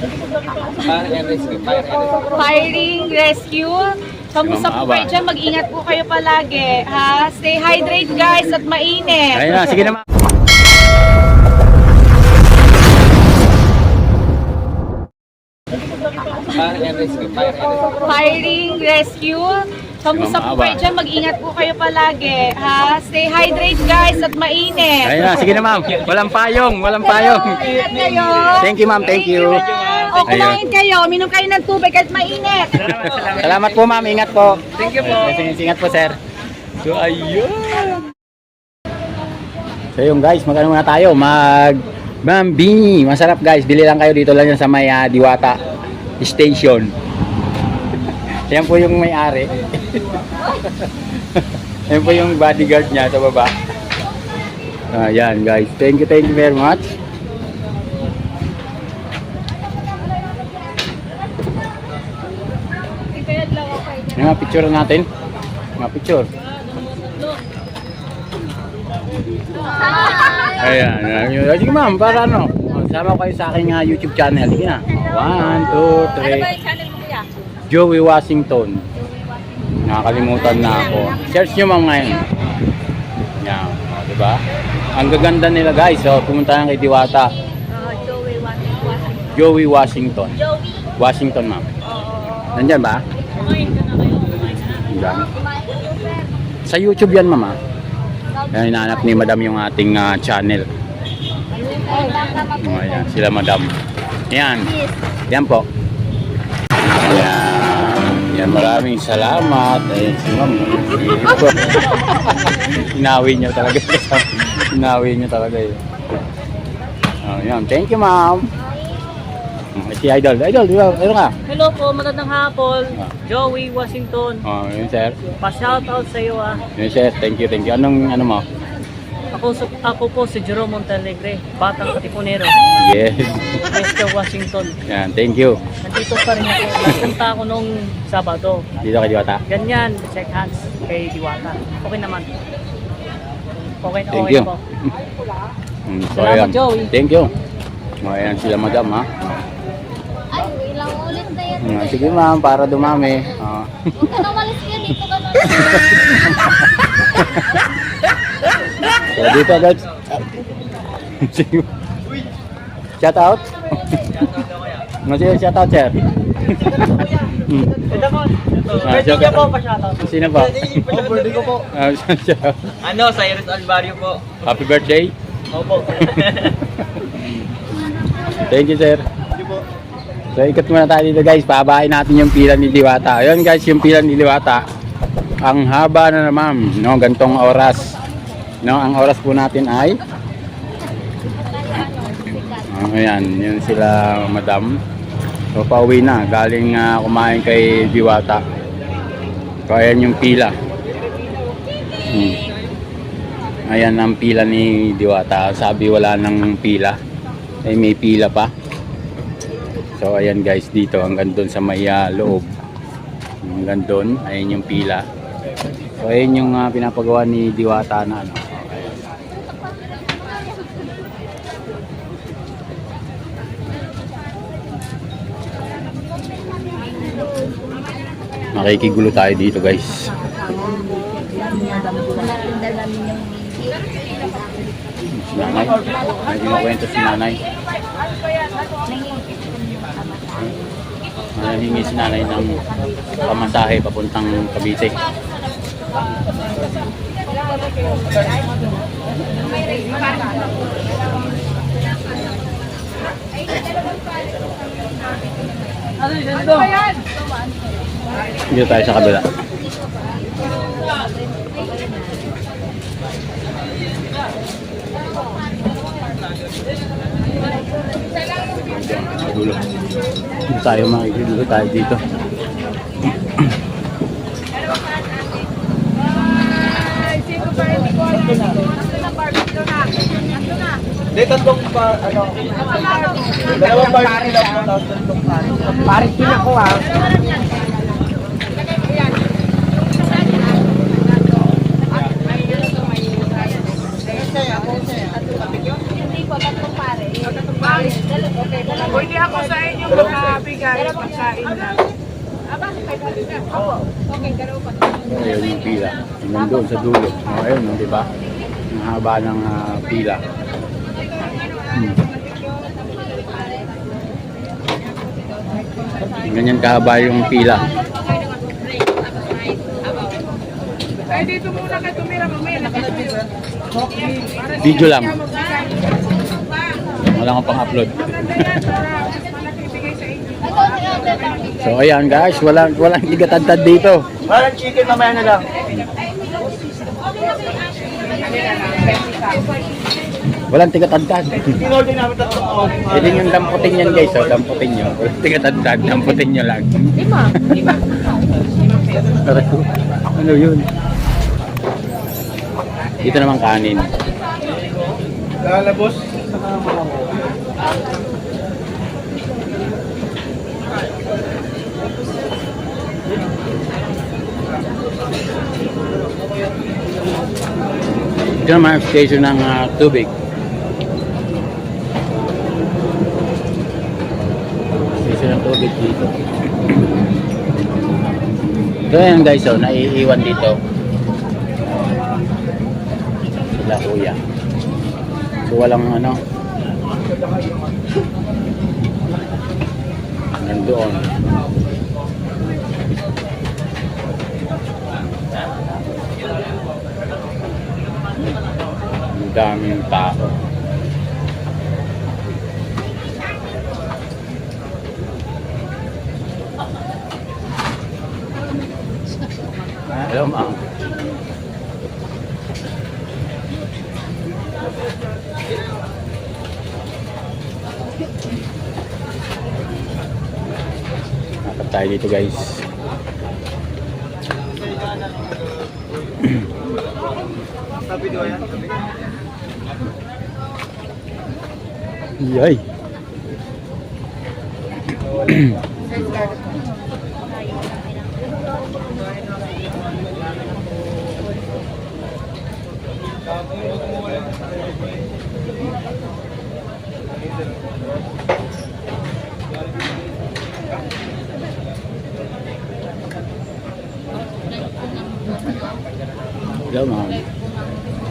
Fire and rescue. Fire and rescue. Firing Rescue. Kamusta po kayo dyan? Mag-ingat po kayo palagi. Ha? Stay hydrate guys at mainit. Ayun na, sige na ma'am. Fire and rescue. Fire and rescue. Firing Rescue. Kamusta po kayo dyan? Mag-ingat po kayo palagi. Ha? Stay hydrate guys at mainit. Ayun na, sige na ma'am. Walang payong, walang payong. Ingat kayo. Thank you ma'am, thank you. O kumain kayo, minom kayo ng tubig kahit mainit. Salamat po ma'am, ingat po. Thank you po. Ingat po sir. So ayun. So yun guys, magano muna tayo? Mag Bambini. Masarap guys. Bili lang kayo dito lang yan sa may ah, Diwata Station. Yan po yung may-ari. Yan po yung bodyguard niya sa baba. Ayan guys. Thank you, thank you very much. Yung mga picture natin. Mga picture. Ayan. ayan. Sige ma'am, para ano? Sama kayo sa aking ah, YouTube channel. Sige na. One, two, three. channel mo kuya? Joey Washington. Nakakalimutan na ako. Search nyo ma'am ngayon. Yan. O, diba? Ang gaganda nila guys. So, pumunta lang kay Diwata. Joey Washington. Joey Washington. Washington ma'am. Nandyan ba? Kumain ka na kayo. Kumain ka na. Yan. Sa YouTube yan mama. Yan, hinahanap ni madam yung ating ah, channel. Oh, ayan, sila madam. Yan. Yan po. Yan. Yan, maraming salamat. Ayan si ma'am. Hinawi niyo talaga. Hinawi niyo talaga yun. Oh, yan. Thank you ma'am. Oh, Si Idol. Idol, di ba? Ano ka? Hello po, magandang hapon. Ah. Joey Washington. Oh, yun sir. Pa-shoutout sa iyo ah. Yun sir. Thank you, thank you. Anong ano mo? Ako, ako po si Jerome Montalegre, Batang Katipunero, Yes. Mr. Washington. Yan, thank you. Nandito pa rin ako. Nagpunta ako nung Sabado. Dito kay Diwata. Ganyan, check hands kay Diwata. Okay naman. Okay na Thank okay you. po. Mm, so, Salamat, ayan. Joey. Thank you. O, ayan sila madam ha. Ay, ilang ulit na yan. Mm, sige ma'am, para dumami. Ah. Huwag ka na umalis ka dito ka na. so, dito guys. Sige. shout out. Masih shout out sir. Ito po. Ah, shout niya out. po, pa-shoutout. Sino pa? Oh, birthday ko po. Ah, out. Ano, Cyrus Alvario po. Happy birthday. Opo. Thank you, sir. So, ikot muna tayo dito, guys. Pababain natin yung pila ni Diwata. Ayun, guys, yung pila ni Diwata. Ang haba na naman, no? Gantong oras. No, ang oras po natin ay Oh, ayan, yun sila, madam. So, pauwi na. Galing ah, kumain kay Diwata. So, ayan yung pila. Hmm. Ayan ang pila ni Diwata. Sabi wala nang pila. Ay may pila pa. So ayan guys dito hanggang doon sa may ah, loob. Hanggang doon. Ayan yung pila. So ayan yung ah, pinapagawa ni Diwata na ano. Makikigulo tayo dito guys. Si nanay. May kinukwento si nanay. Nahingi si nanay ng pamasahe papuntang Cavite. Dito tayo sa kabila. Dulo. Dito tayo makikigulo tayo dito. Hindi, tatlong pa, ano. Dalawang party lang po, tatlong party. Party din ako ah. Hindi tatlong pare. Tatlong pare. Okay. Pwede ako. sa inyo makabigay pagkain lang. Ayun yung pila. Nandun sa dulo. Oh, ayun, di ba? Ang haba ng ah, pila. Hmm. Ganyan kahaba yung pila. Ay, dito muna kayo tumira mamaya. Video lang. Wala akong pang-upload. So ayan guys, walang walang ligatad dito. Parang chicken mamaya na lang. Walang namin tatlong ako. Ito yung damputin yan guys, oh, damputin nyo. Walang tigatadtad, damputin nyo lang. Lima. ano yun? Dito naman kanin. Lalabos. Ito naman ang station ng ah, tubig. Station ng tubig dito. Ito yan guys, oh, naiiwan dito. Sila kuya. So walang ano. Nandoon. Ang daming tao. Hello, ma'am. Tayo dito guys. Yay! Hello, ma'am.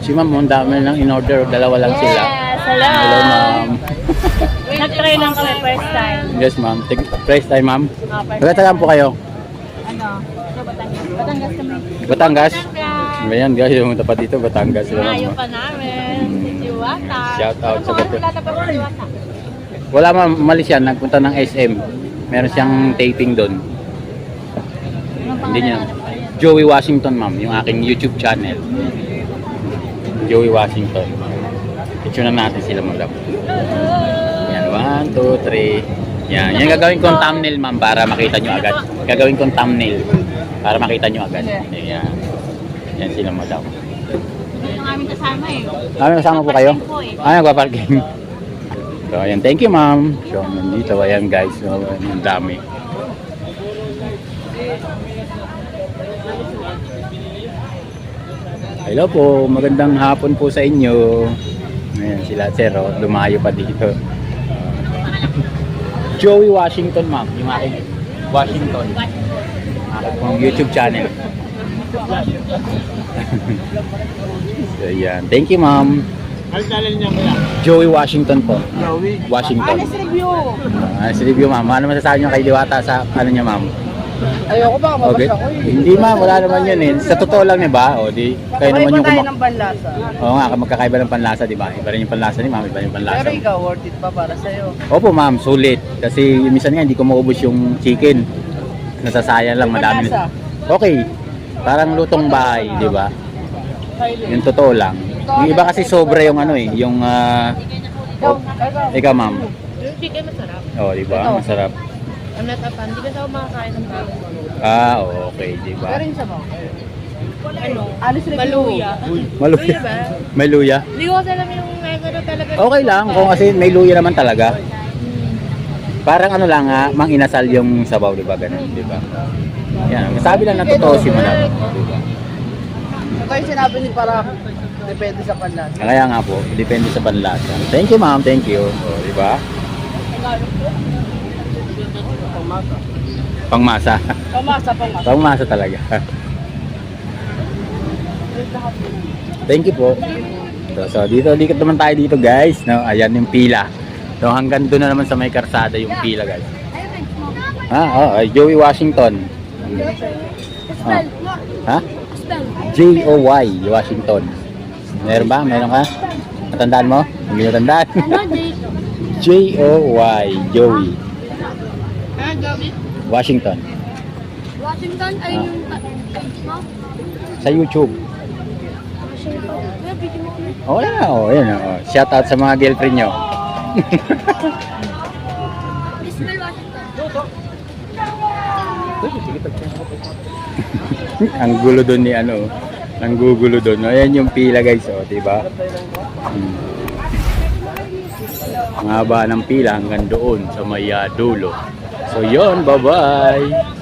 Si ma'am, ang dami lang in-order. Dalawa lang sila. Yes, hello. Hello, ma'am. Nag-try lang kami first time. Yes, ma'am. Price time, ma'am. Ah, first Taga saan po kayo? Ano? So, Batangas. Batangas kami. Batangas? Batangas. Ayan guys, yung tapat dito, Batangas sila. Ayaw ma'am. pa namin. Si Diwata. Shout out sa Ano Batangas. wala na pa si Diwata? Wala ma'am, umalis yan. Nagpunta ng SM. Meron siyang taping doon. Hindi niya. Joey Washington, ma'am. Yung aking YouTube channel. Joey Washington. Picture na natin sila madam. Yan, one, two, three. Yan, yan gagawin kong thumbnail, ma'am, para makita nyo agad. Gagawin kong thumbnail para makita nyo agad. Yan. Yan sila madam. Yung aming kasama eh. Kami kasama po kayo? Ah, nagpa-parking. So, ayan. Thank you, ma'am. So, nandito. Ayan, guys. So, ang dami. Hello po. Magandang hapon po sa inyo. Ayan, sila sir. Oh, lumayo pa dito. Joey Washington, ma'am. Yung aking Washington. Aking YouTube channel. so, ayan. Thank you, ma'am. Ano channel niya kuya? Joey Washington po. Joey. Washington. review. Ah, si review ma'am. Ano masasabi niyo kay Diwata sa ano niya ma'am? Ayoko ba, Okay. Hindi ma'am, wala naman yun eh. Sa totoo lang, di ba? O di, kayo naman yung kumak... panlasa. Oo nga, magkakaiba ng panlasa, di ba? Iba rin yung panlasa ni ma'am, iba rin yung panlasa. mo. ikaw, worth it pa para sa'yo. Opo ma'am, sulit. Kasi minsan nga hindi ko maubos yung chicken. Nasasayang lang, madami. panlasa? Okay. Parang lutong bahay, di ba? Yung totoo lang. Yung iba kasi sobra yung ano eh, yung... ah, oh, ikaw ma'am. Yung chicken masarap. Oh, di ba? Masarap. I'm not a fan. Hindi kasi ako makakain ng bago. Ah, okay, di ba? sa mo. Ano? Alis review. Maluya. Maluya. ba? May luya. Hindi ko kasi alam yung megano talaga. Okay lang, kung kasi may luya naman talaga. Parang ano lang ha, mang inasal yung sabaw, di ba? Ganun, di ba? Yan, sabi lang na totoo si Madam. Di ba? Ito yung sinabi ni para depende sa panlasa. Kaya nga po, depende sa panlasa. Thank you ma'am, thank you. O, di ba? Pangmasa. Pamasa, pamasa. Pangmasa talaga. Thank you po. So, so dito, likot naman tayo dito guys. No? Ayan yung pila. So hanggang doon na naman sa may karsada yung pila guys. Ha? Oh, ay, Joey Washington. Ah. Ha? J-O-Y, Washington. Meron ba? Meron ka? Natandaan mo? Hindi mo tandaan? Ano? J-O-Y, Joey. Ah, Gabi? Washington. Washington ay Ah. yung page mo? Sa YouTube. Bigyan mo kami. Oh, yan. Oh. Oh. Shout out sa mga girlfriend nyo. Disney Washington. ang gulo doon ni ano. Ang gugulo doon. Ayan yung pila guys. Oh, diba? Hmm. Ang haba ng pila hanggang doon sa may dulo. So yon bye-bye.